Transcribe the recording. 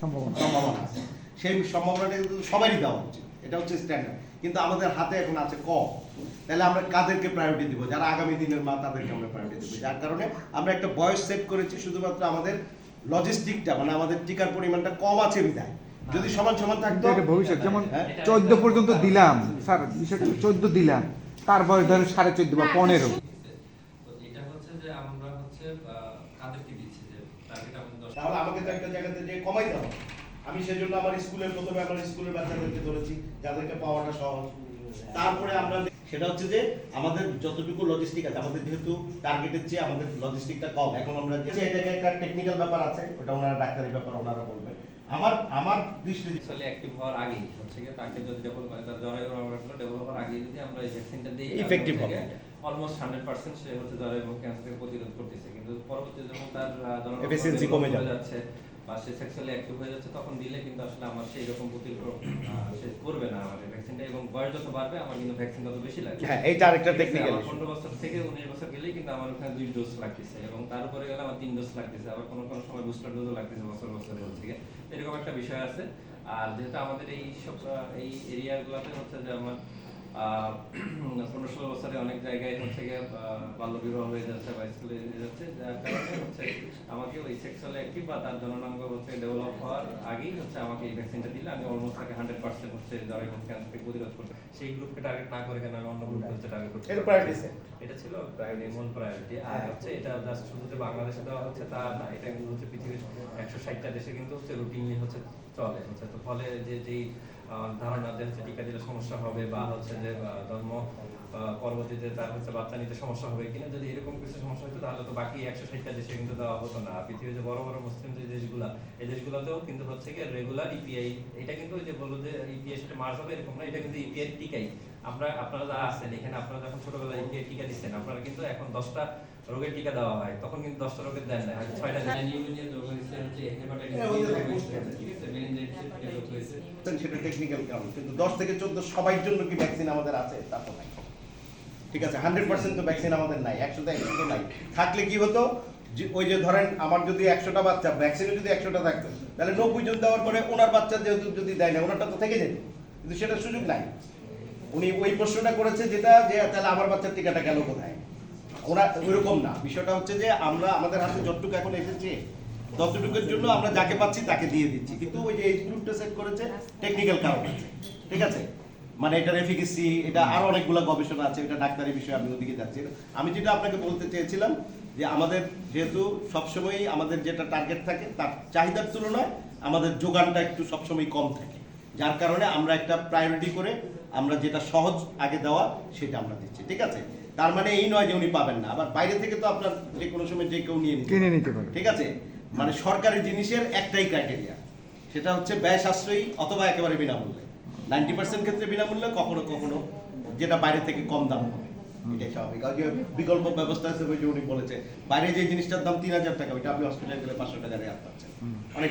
সম্ভাবনা সম্ভাবনা আছে। সেই সম্ভাবনাটা কিন্তু সবারই দেওয়া উচিত। এটা হচ্ছে স্ট্যান্ডার্ড কিন্তু আমাদের হাতে এখন আছে কম তাহলে আমরা কাদেরকে প্রায়োরিটি দিব? যারা আগামী দিনের মা তাদেরকে আমরা প্রায়োরিটি দেবো। যার কারণে আমরা একটা বয়স সেট করেছি শুধুমাত্র আমাদের লজিস্টিকটা মানে আমাদের টিকার পরিমাণটা কম আছে বিধায়। যদি সমান সমান থাকতো ভবিষ্যৎ। যেমন হ্যাঁ? চোদ্দ পর্যন্ত দিলাম। স্যার বিষয়টা চোদ্দ দিলাম। তার বয়স ধরেন সাড়ে চোদ্দ বা পনেরো তো এটা হচ্ছে যে আমরা হচ্ছে কাদেরকে দিচ্ছি যে টার্গেট আমাদের দশ তাহলে আমাকে তো একটা জায়গাতে যে কমাইতে হবে। আমি সেজন্য আমার স্কুলের প্রথমে আমার স্কুলের বাচ্চাদেরকে ধরেছি যাদেরকে পাওয়াটা সহজ। তারপরে আমরা সেটা হচ্ছে যে আমাদের যতটুকু লজিস্টিক আছে আমাদের যেহেতু টার্গেটের চেয়ে আমাদের লজিস্টিকটা কম এখন আমরা যে এটাকে একটা টেকনিক্যাল ব্যাপার আছে ওটা ওনারা ডাক্তারি ব্যাপার ওনারা বলবেন আমার আমার দৃষ্টি অ্যাকচুয়ালি অ্যাক্টিভ হওয়ার আগেই হচ্ছে কি তাকে যদি যখন তার জ্বরের রোগগুলো ডেভেলপ হওয়ার আগেই যদি আমরা এই ভ্যাকসিনটা দিই Effective হবে। অলমোস্ট হান্ড্রেড পার্সেন্ট সে হচ্ছে জ্বর এবং ক্যান্সার প্রতিরোধ করতেছে। কিন্তু পরবর্তীতে যখন তার Efficiency develop কমে যাচ্ছে বা সে সেক্সুয়ালি অ্যাক্টিভ হয়ে যাচ্ছে তখন দিলে কিন্তু আসলে আমার সেই রকম প্রতিরোধ সে করবে না আমাদের ভ্যাকসিনটা এবং বয়স যত বাড়বে আমার কিন্তু ভ্যাকসিন তত বেশি লাগবে। হ্যাঁ এইটা আরেকটা টেকনিক্যাল পনেরো বছর থেকে উনিশ বছর গেলেই কিন্তু আমার ওখানে দুই ডোজ লাগতেছে এবং তার উপরে গেলে আমার তিন ডোজ লাগতেছে। আবার কোনো কোনো সময় বুস্টার ডোজও লাগতেছে বছর বছর গিয়ে। এরকম একটা বিষয় আছে। আর যেহেতু আমাদের এই সব এই এরিয়াগুলোতে হচ্ছে যে আমার পনেরো ষোলো বছরে অনেক জায়গায় হচ্ছে গিয়ে বাল্যবিবাহ হয়ে যাচ্ছে বা স্কুলে হয়ে যাচ্ছে যার কারণে হচ্ছে আমাকে ওই সেক্সুয়াল অ্যাক্টিভ বা তার জননাঙ্গ হচ্ছে ডেভেলপ হওয়ার আগেই হচ্ছে আমাকে এই ভ্যাকসিনটা দিলে আমি অলমোস্ট তাকে হান্ড্রেড পার্সেন্ট হচ্ছে জ্বর এবং ক্যান্সার থেকে প্রতিরোধ করতে সেই গ্রুপকে টার্গেট না করে কেন আমি অন্য গ্রুপকে হচ্ছে টার্গেট করতে। এটা ছিল প্রায়োরিটি মূল প্রায়োরিটি আর হচ্ছে এটা জাস্ট শুধু যে বাংলাদেশে দেওয়া হচ্ছে তা না এটা কিন্তু হচ্ছে পৃথিবীর একশো ষাটটা দেশে কিন্তু হচ্ছে রুটিনলি হচ্ছে চলে হচ্ছে। তো ফলে যে যেই ধারণা যে হচ্ছে টিকা দিলে সমস্যা হবে বা হচ্ছে যে জন্ম পরবর্তীতে তার হচ্ছে বাচ্চা নিতে সমস্যা হবে কিনা যদি এরকম কিছু সমস্যা হতো তাহলে তো বাকি একশো ষাটটা দেশে কিন্তু দেওয়া হতো না। পৃথিবীর যে বড় বড় মুসলিম যে দেশগুলা এই দেশগুলোতেও কিন্তু হচ্ছে কি রেগুলার ইপিআই এটা কিন্তু ওই যে বলল যে ইপিআই সাথে মার্চ হবে এরকম না এটা কিন্তু ইপিআই টিকাই। আমরা আপনারা যারা আছেন এখানে আপনারা যখন ছোটবেলায় ইপিআই টিকা দিচ্ছেন আপনারা কিন্তু এখন দশটা রোগের টিকা দেওয়া হয়। তখন কিন্তু দশটা রোগের দেন না ছয়টা নিউমোনিয়া রোগ হয়েছে হচ্ছে হেপাটাইটিস হ্যাঁ, বুঝতে হয়েছে ঠিক আছে মেনিনজাইটিস রোগ হয়েছে সেটা টেকনিক্যাল কারণ কিন্তু দশ থেকে চোদ্দ সবার জন্য কি ভ্যাকসিন আমাদের আছে? তা তো নাই। ঠিক আছে হান্ড্রেড পার্সেন্ট তো ভ্যাকসিন আমাদের নাই একশোতে একশো তো নাই। থাকলে কি হতো? ওই যে ধরেন আমার যদি একশোটা বাচ্চা ভ্যাকসিনে যদি একশোটা থাকতো তাহলে নব্বই জন দেওয়ার পরে ওনার বাচ্চা যেহেতু যদি দেয় না ওনারটা তো থেকে যেত। কিন্তু সেটা সুযোগ নাই। উনি ওই প্রশ্নটা করেছে যেটা যে, তাহলে আমার বাচ্চার টিকাটা গেল কোথায়? ওরা ওইরকম না। বিষয়টা হচ্ছে যে, আমরা, আমাদের হাতে যতটুকু এখন এসেছে, ততটুকুর জন্য আমরা যাকে পাচ্ছি তাকে দিয়ে দিচ্ছি। কিন্তু ওই যে এই গ্রুপটা সেট করেছে টেকনিক্যাল কারণ আছে। ঠিক আছে? মানে এটার এফিকেসি এটা আরও অনেকগুলো গবেষণা আছে, এটা ডাক্তারি বিষয়ে আমি ওদিকে যাচ্ছি। আমি যেটা আপনাকে বলতে চেয়েছিলাম, যে আমাদের যেহেতু সবসময়ই আমাদের যেটা টার্গেট থাকে, তার চাহিদার তুলনায় আমাদের যোগানটা একটু সবসময় কম থাকে। যার কারণে আমরা একটা প্রায়োরিটি করে আমরা যেটা সহজ আগে দেওয়া সেটা আমরা দিচ্ছি ঠিক আছে? তার মানে এই নয় যে উনি পাবেন না। আবার বাইরে থেকে তো আপনার যে কোনো সময় যে কেউ নিয়ে নিতে কিনে পারে। নিতে পারে। ঠিক আছে? মানে সরকারি জিনিসের একটাই ক্রাইটেরিয়া সেটা হচ্ছে ব্যয় সাশ্রয়ী অথবা একেবারে বিনামূল্যে। নাইনটি পার্সেন্ট ক্ষেত্রে বিনামূল্যে কখনো কখনো যেটা বাইরে থেকে কম দাম হবে। এটাই স্বাভাবিক। আর যে বিকল্প ব্যবস্থা আছে ওই যে উনি বলেছে বাইরে যে জিনিসটার দাম তিন হাজার টাকা ওইটা আপনি হসপিটালে গেলে পাঁচশো টাকা পাচ্ছেন। অনেক